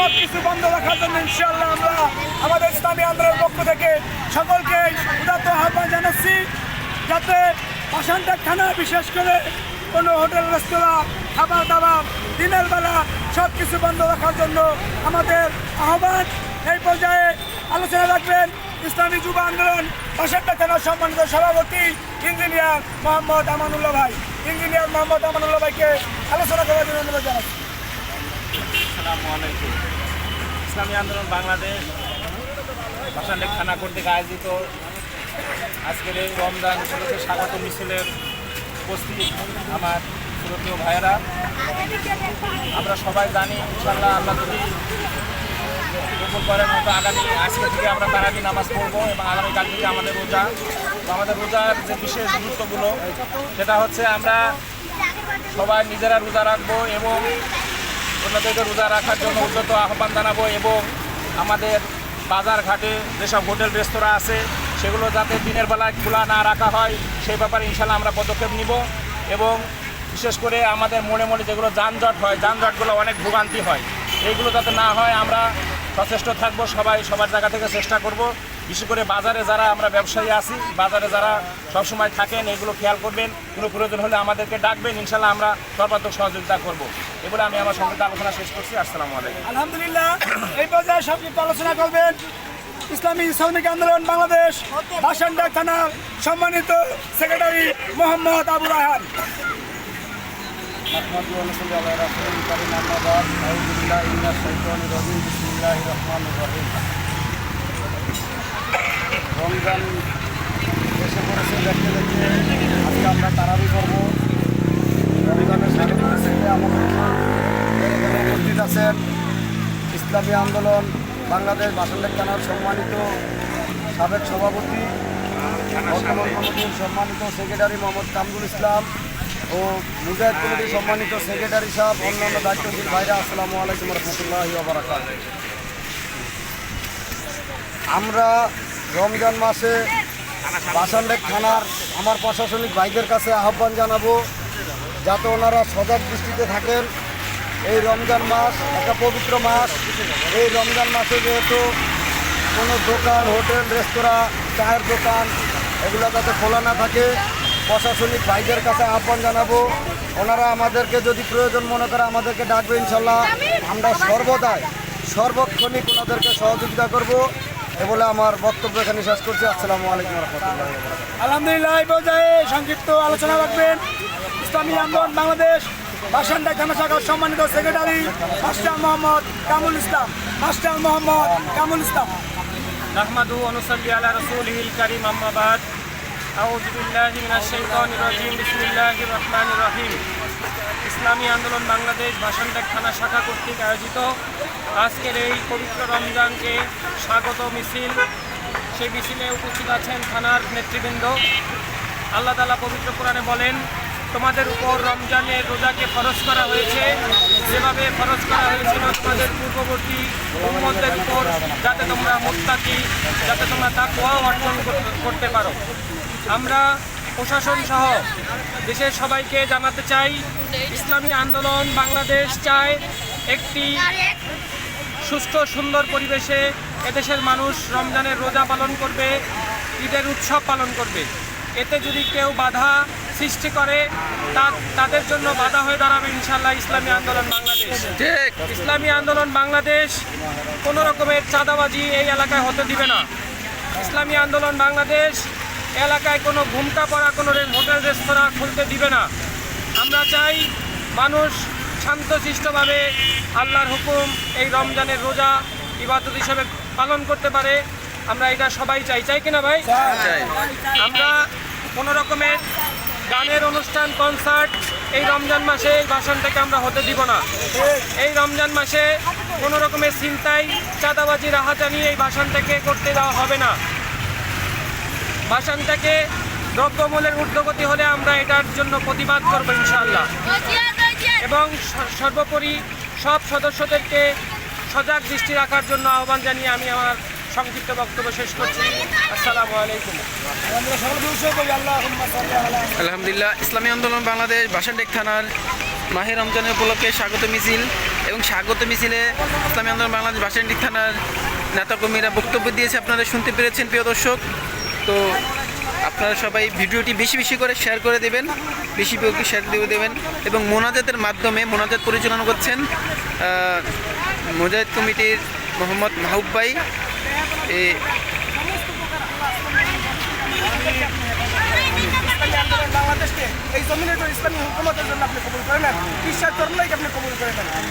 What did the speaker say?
সব কিছু বন্ধ রাখার জন্য ইনশাআল্লাহ আমরা আমাদের ইসলামী আন্দোলনের পক্ষ থেকে সকলকে উদাত্ত আহ্বান জানাচ্ছি যাতে পাশানটা থানা, বিশেষ করে কোনো হোটেল, রেস্তোরাঁ, খাবার দাবার, দিনের বেলা সব কিছু বন্ধ রাখার জন্য আমাদের আহ্বান। এই পর্যায়ে আলোচনা রাখবেন ইসলামী যুব আন্দোলন পাশানটা থানার সম্মানিত সভাপতি ইঞ্জিনিয়ার মোহাম্মদ আমানুল্লাহ ভাই। ইঞ্জিনিয়ার মোহাম্মদ আমানুল্লাহ ভাইকে আলোচনা করার জন্য অনুরোধ জানাচ্ছি। আসসালামু আলাইকুম। ইসলামী আন্দোলন বাংলাদেশ ভাষান্ডেক থানা কর্তৃক আয়োজিত। আজকের এই রমজান উপলক্ষে স্বাগত মিছিলের উপস্থিত আমার শ্রদ্ধীয় ভাইয়েরা। আমরা সবাই জানি ইনশাল্লাহ আল্লাহ যদি কবুল করার মতো আগামী, আজকে থেকে আমরা তারাবি নামাজ পড়ব এবং আগামীকাল থেকে আমাদের রোজা। আমাদের রোজার যে বিশেষ গুরুত্বগুলো সেটা হচ্ছে আমরা সবাই নিজেরা রোজা রাখব এবং অন্যদেরকে রোজা রাখার জন্য উদ্যত আহ্বান জানাব এবং আমাদের বাজার ঘাটে যেসব হোটেল, রেস্তোরাঁ আছে, সেগুলো যাতে দিনের বেলায় খোলা না রাখা হয়, সেই ব্যাপারে ইনশাল্লাহ আমরা পদক্ষেপ নিব এবং বিশেষ করে আমাদের মনে মনে যেগুলো যানজট হয়, যানজটগুলো অনেক ভোগান্তি হয়, এইগুলো যাতে না হয়, আমরা সচেষ্ট থাকব, সবাই সবার জায়গা থেকে চেষ্টা করব। বিশেষ করে বাজারে যারা আমরা ব্যবসায়ী আছি বাজারে যারা সবসময় থাকেন এগুলো খেয়াল করবেন কোনো প্রয়োজন হলে আমাদেরকে ডাকবেন ইনশাল্লাহ আমরা সর্বাত্মক সহযোগিতা করব এগুলো আমি আমার সঙ্গে আলোচনা শেষ করছি আসসালামু আলাইকুম আলহামদুলিল্লাহ এই পর্যায়ে সংক্ষিপ্ত আলোচনা করবেন ইসলামী শ্রমিক আন্দোলন বাংলাদেশ বাসানডাক থানার সম্মানিত সেক্রেটারি মোহাম্মদ আবু রাহান محمد ونصلي على رسول الكريم أما بعد أعوذ بالله من الشيطان الرجيم بسم الله الرحمن الرحيم রমজান এসে পড়েছে, দেখতে দেখতে। আজকে আমরা তারাবি রমজানের সাথে উপস্থিত আছেন ইসলামী আন্দোলন, বাংলাদেশ বাসন্ডের থানার সম্মানিত সাবেক সভাপতি সম্মানিত সেক্রেটারি মোহাম্মদ কামরুল ইসলাম ও মুজাহিদ কমিটির সম্মানিত সেক্রেটারি সাহেব, অন্যান্য দায়িত্বশীল ভাইরা, আসসালামু আলাইকুম রহমতুল্লাহ বারাকাত আমরা রমজান মাসে বাসানডেক থানার আমার প্রশাসনিক ভাইদের কাছে আহ্বান জানাব, যাতে ওনারা সজাগ দৃষ্টিতে থাকেন। এই রমজান মাস একটা পবিত্র মাস। এই রমজান মাসে যেহেতু কোনো দোকান, হোটেল, রেস্তোরাঁ, চায়ের দোকান, এগুলো যাতে খোলা না থাকে, প্রশাসনিক ভাইদের কাছে আহ্বান জানাব। ওনারা আমাদেরকে যদি প্রয়োজন মনে করে আমাদেরকে ডাকবে, ইনশাল্লাহ আমরা সর্বদাই, সর্বক্ষণিক ওনাদেরকে সহযোগিতা করব। এ বলে আমার বক্তব্য এখানে শেষ করছি। আসসালামু আলাইকুম রহমতুল্লাহ আলহামদুলিল্লাহ এই পর্যায়ে সংক্ষিপ্ত আলোচনা রাখবেন। ইসলামী আন্দোলন বাংলাদেশ বাসানডাক থানা শাখার সম্মানিত secretary master Mohammad Kamul Islam. Master Mohammad Kamul Islam. নাহমাদু অনুসল্লি আলা রসুলহিল করিম আম্মাবাদ আউযু বিল্লাহি মিনাশ শাইতানির রাজিম বিসমিল্লাহির রহমানির রহিম। ইসলামী আন্দোলন বাংলাদেশ ভাষানটেক থানা শাখা কর্তৃক আয়োজিত আজকের এই পবিত্র রমজানকে স্বাগত মিছিল। সেই মিছিলে উপস্থিত আছেন থানার নেতৃবৃন্দ। আল্লাহ তালা পবিত্র কোরআনে বলেন, তোমাদের উপর রমজানের রোজাকে ফরজ করা হয়েছে। যেভাবে ফরজ করা হয়েছিল তোমাদের পূর্ববর্তী উম্মতদের উপর, যাতে তোমরা মোত্তাকি, যাতে তোমরা তাকুয়াও অর্জন করতে পারো। আমরা প্রশাসন সহ দেশের সবাইকে জানাতে চাই, ইসলামী আন্দোলন বাংলাদেশ চায় একটি সুস্থ সুন্দর পরিবেশে এদেশের মানুষ রমজানের রোজা পালন করবে ঈদের উৎসব পালন করবে। এতে যদি কেউ বাধা সৃষ্টি করে তা তাদের জন্য বাধা হয়ে দাঁড়াবে ইনশাল্লাহ ইসলামী আন্দোলন বাংলাদেশ। ইসলামী আন্দোলন বাংলাদেশ কোনো রকমের চাঁদাবাজি এই এলাকায় হতে দিবে না। ইসলামী আন্দোলন বাংলাদেশ এলাকায় কোনো ঘুমটা পড়া কোনো হোটেল রেস্তোরাঁ খুলতে দিবে না। আমরা চাই মানুষ শান্তশিষ্টভাবে আল্লাহর হুকুম এই রমজানের রোজা ইবাদত হিসেবে পালন করতে পারে। আমরা এটা সবাই চাই। চাই কিনা ভাই? আমরা কোনো রকমের গানের অনুষ্ঠান কনসার্ট এই রমজান মাসে এই থেকে আমরা হতে দিব না। এই রমজান মাসে কোনো রকমের চিন্তাই চাঁদাবাজি রাহাজানি এই থেকে করতে দেওয়া হবে না। বাসন দ্রব্যমূলের দ্রব্যমূল্যের ঊর্ধ্বগতি হলে আমরা এটার জন্য প্রতিবাদ করব ইনশাআল্লাহ। এবং স- সর্বোপরি সব সদস্যদেরকে সজাগ দৃষ্টি রাখার জন্য আহ্বান জানিয়ে আমি আমার সংক্ষিপ্ত বক্তব্য শেষ করছি। আসসালামু আলাইকুম। আলহামদুলিল্লাহ ইসলামী আন্দোলন বাংলাদেশ বাসানডেক থানার মাহে রমজানের উপলক্ষে স্বাগত মিছিল এবং স্বাগত মিছিলে ইসলামী আন্দোলন বাংলাদেশ বাসিন্দিক থানার নেতাকর্মীরা বক্তব্য দিয়েছে। আপনারা শুনতে পেরেছেন প্রিয় দর্শক। তো আপনারা সবাই ভিডিওটি বেশি বেশি করে শেয়ার করে দেবেন, বেশি বেশি শেয়ার দিয়ে দেবেন এবং মোনাজাতের মাধ্যমে মোনাজাত পরিচালনা করছেন মোজাহিদ কমিটির মোহাম্মদ মাহবুব ভাই। বাংলাদেশকে এই জমিনের ইসলামী হুকুমতের জন্য আপনি কবুল আপনি কবুল করে নেন।